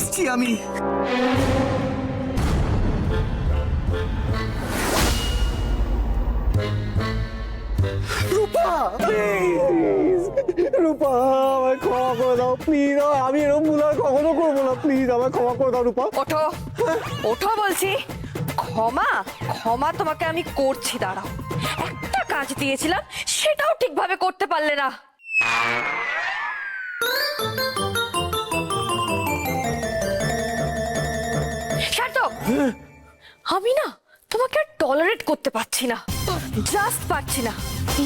আসছি আমি। রূপা প্লিজ কখনো করব না প্লিজ ক্ষমা বলছি। ক্ষমা ক্ষমা তোমাকে আমি করছি কাজ দিয়েছিলাম, সেটাও ঠিকভাবে করতে পারলে না। আমি না তোমাকে আর টলারেট করতে পারছি না। জাস্ট পারছি না।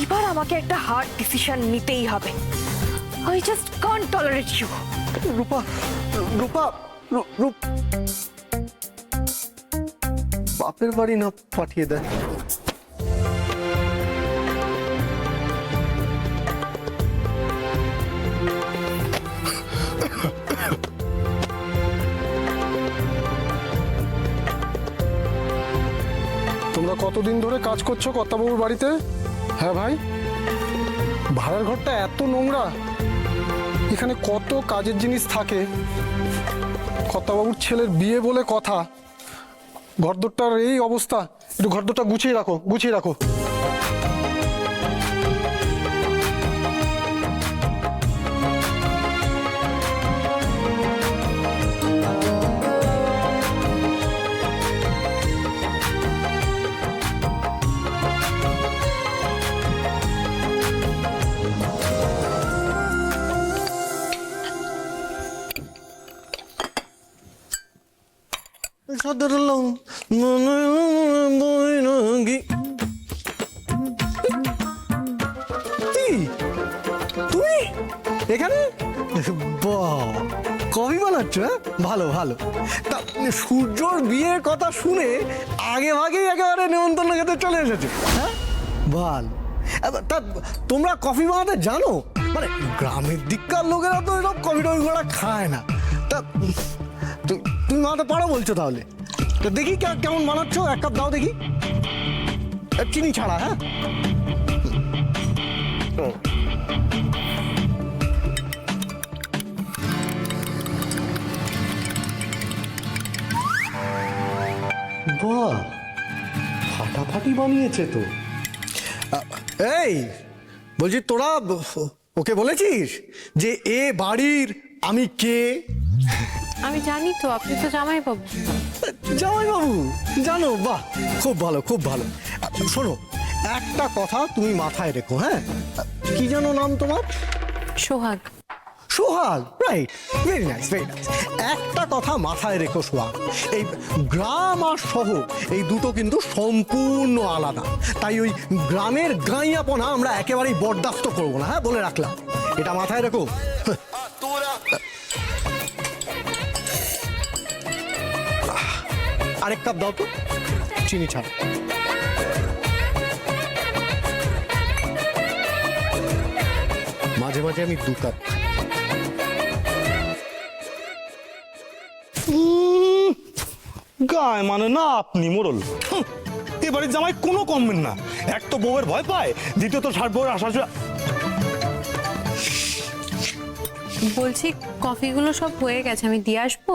এবার আমাকে একটা হার্ড ডিসিশন নিতেই হবে। I just can tolerate you Rupa Rupa Rup. বাপের বাড়ি না পাঠিয়ে দেয়। তোমরা কতদিন ধরে কাজ করছ কর্তাবাবুর বাড়িতে? হ্যাঁ ভাই। ভাড়ার ঘরটা এত নোংরা। এখানে কত কাজের জিনিস থাকে। কর্তাবাবুর ছেলের বিয়ে বলে কথা। ঘরদোরটার এই অবস্থা। একটু ঘরদোরটা গুছিয়ে রাখো গুছিয়ে রাখো। কবি বানাচ্ছ হ্যাঁ? ভালো ভালো। তা, সূর্যর বিয়ের কথা শুনে আগে ভাগেই একেবারে নেমন্তন্ন খেতে চলে এসেছে হ্যাঁ? ভালো। তা, তোমরা কফি বানাতে জানো? মানে গ্রামের দিককার লোকেরা তো এরকম কফি টফি খায় না। তু- তুমি বানাতে পারো বলছো তাহলে? তো দেখি কে- কেমন বানাচ্ছ? এক কাপ দাও দেখি। চিনি ছাড়া হ্যাঁ? বাহ ফাটাফাটি বানিয়েছে তো। এই বলছি তোরা ওকে বলেছিস যে এ বাড়ির আমি কে? আমি জানি তো আপনি তো জামাই বাবু জামাই বাবু জানো বাহ খুব ভালো খুব ভালো। শোনো একটা কথা তুমি মাথায় রেখো হ্যাঁ? কি যেন নাম তোমার? Sohag. Sohag right very nice very nice একটা কথা মাথায় রেখো সোহাগ এই গ্রাম আর শহর এই দুটো কিন্তু সম্পূর্ণ আলাদা। তাই ওই গ্রামের গাইয়াপনা আমরা একেবারেই বরদাস্ত করব না হ্যাঁ? বলে রাখলাম। এটা মাথায় রেখো। আরেক কাপ দাও তো। চিনি ছাড়া। মাঝে মাঝে আমি দু কাপ। গায়ে মানে না আপনি মোড়ল। এবারে জামাই কোনো কমবেন না। এক তো বউয়ের ভয় পায় দ্বিতীয়ত ষাট বউয়ের আশা বলছি কফিগুলো সব হয়ে গেছে আমি দিয়ে আসব?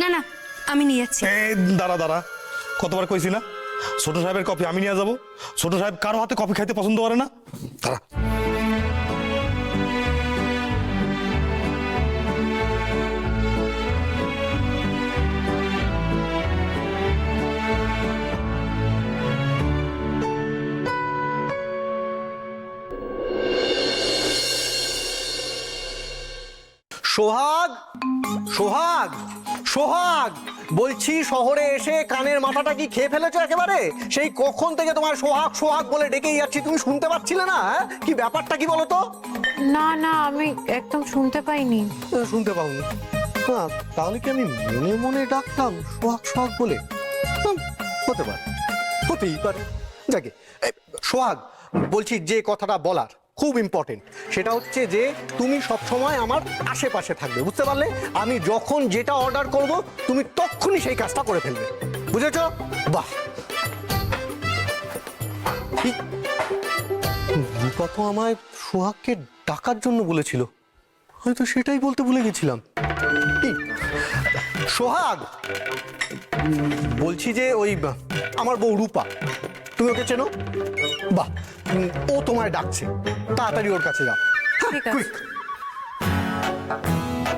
না না আমি নিয়ে যাচ্ছি দাঁড়া দাঁড়া। কতবার কইছি না ছোট সাহেবের কফি আমি নিয়ে যাব। ছোট সাহেব কারও হাতে কফি খাইতে পছন্দ করে না? দাঁড়া। সোহাগ? সোহাগ? সোহাগ বলছি শহরে এসে কানের মাথাটা কি খেয়ে ফেলেছো একেবারে? সেই কখন থেকে তোমার সোহাগ সোহাগ বলে ডেকেই যাচ্ছি তুমি শুনতে পাচ্ছিলে না হ্যাঁ? কি ব্যাপারটা কি বলো তো না না আমি একদম শুনতে পাইনি। আহ, শুনতে পাওনি। হ্যাঁ তাহলে কি আমি মনে মনে ডাকতাম সোহাগ সোহাগ বলে? হুম, হতে পারে হতেই পারে। যাকে এই, সোহাগ বলছি যে কথাটা বলার খুব ইম্পর্টেন্ট সেটা হচ্ছে যে তুমি সব সময় আমার আশেপাশে থাকবে, বুঝতে পারলে? আমি যখন যেটা অর্ডার করব, তুমি তখনই সেই কাজটা করে ফেলবে, বুঝেছ? বাহ! রূপা তো আমায় সোহাগকে ডাকার জন্য বলেছিল। হয়তো সেটাই বলতে ভুলে গেছিলাম? সোহাগ! বলছি যে ওই, আমার বউ রূপা। তুমি ওকে চেনো? বাহ ও তোমায় ডাকছে। তাড়াতাড়ি ওর কাছে যাও। ঠিক আছে।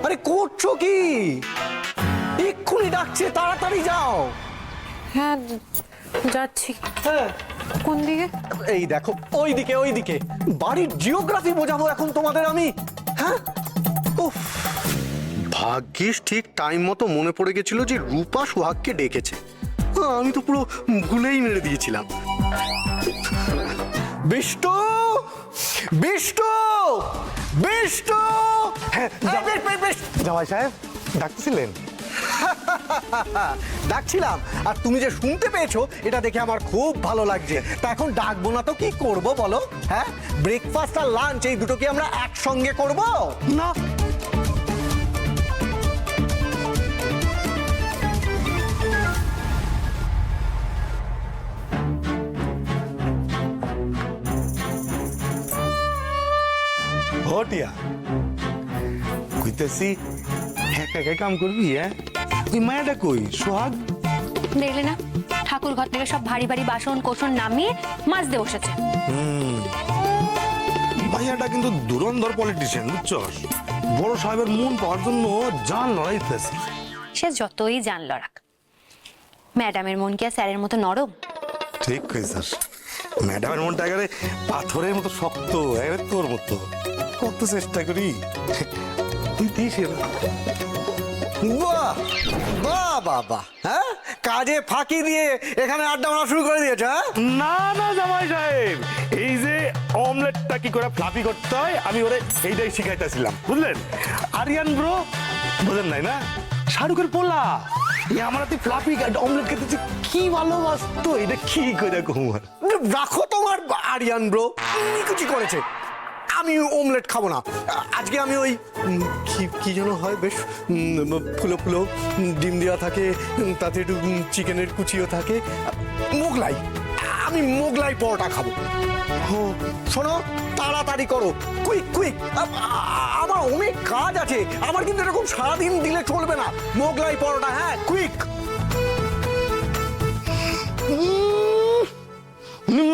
আরে করছ কি? এক্ষুনি ডাকছে তাড়াতাড়ি যাও। হ্যাঁ যাচ্ছি। হ্যাঁ। কোন দিকে? এই দেখো ওই দিকে ওই দিকে বাড়ির জিওগ্রাফি বোঝাবো এখন তোমাদের আমি। হ্যাঁ? উফ। ভাগ্যিস ঠিক টাইম মতো মনে পড়ে গেছিল যে রূপা সোহাগকে ডেকেছে। আহ, আমি তো পুরো ভুলেই মেরে দিয়েছিলাম। বিষ্টু! বিষ্টু! বিষ্টু! হ্যাঁ। জামাই সাহেব ডাকছিলেন ডাকছিলাম। আর তুমি যে শুনতে পেয়েছ এটা দেখে আমার খুব ভালো লাগছে। তা এখন ডাকবো না তো কি করব বলো? হ্যাঁ? ব্রেকফাস্ট আর লাঞ্চ এই দুটো কি আমরা একসঙ্গে করব? না হটিয়া কইতেছি একা একা কাম করবি হ্যাঁ? ওই মায়াটা কই সোহাগ? দেখলে না? ঠাকুর ঘর থেকে সব ভারী ভারী বাসন কোসন নামিয়ে মাছ দিয়ে বসেছে মাইয়াটা কিন্তু দুরন্ধর পলিটিশিয়ান বুঝছস? বড় সাহেবের মন পাওয়ার জন্য জান লড়াইতেছে। সে যতই জান লড়াক। ম্যাডামের মন কি আর স্যারের মতো নরম? ঠিক কইছিস। ম্যাডামের মনটা একেবারে পাথরের মতো শক্ত একেবারে তোর মতো। কত চেষ্টা করি তুই দিস বাহ বাহ বাহ বাহ হ্যাঁ? কাজে ফাঁকি দিয়ে এখানে আড্ডা মারা শুরু করে দিয়েছে হ্যাঁ? না না জামাই সাহেব। এই যে অমলেটটা কি করে ফ্লাপি করতে হয় আমি ওরে এইটাই শিখাইতেছিলাম। বুঝলেন? আরিয়ান ব্রো বুঝলেন নাই না? শাহরুখের পোলা। এই আমার হাতে ফ্লাপি অমলেট খেতেছি কি ভালোবাসতো? এটা কি করে রাখো তোমার আরিয়ান ব্রো। কুচি করেছে। আমি ওমলেট খাব না। আজকে আমি ওই কি যেন হয় বেশ ফুলো ফুলো ডিম দেওয়া থাকে তাতে একটু চিকেনের কুচিও থাকে। মোগলাই, আমি মোগলাই পরোটা খাব। শোনো, তাড়াতাড়ি করো কুইক কুইক আমার অনেক কাজ আছে, আমার কিন্তু এরকম সারাদিন দিলে চলবে না। মোগলাই পরোটা হ্যাঁ কুইক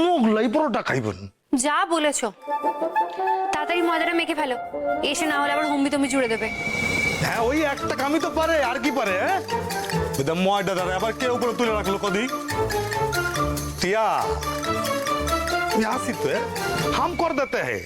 মোগলাই পরোটা খাইবেন? যা বলেছো তাড়াতাড়ি ময়দাটা মেখে ফেলো এসে না হলে আবার হম্বি তুমি জুড়ে দেবে হ্যাঁ ওই একটা কামই তো পারে আর কি পারে হ্যাঁ ওই দা ময়দা দাঁড়া আবার কে উপরে তুলে রাখলো কদি টিয়া ये हासिल तो है हम कर देते हैं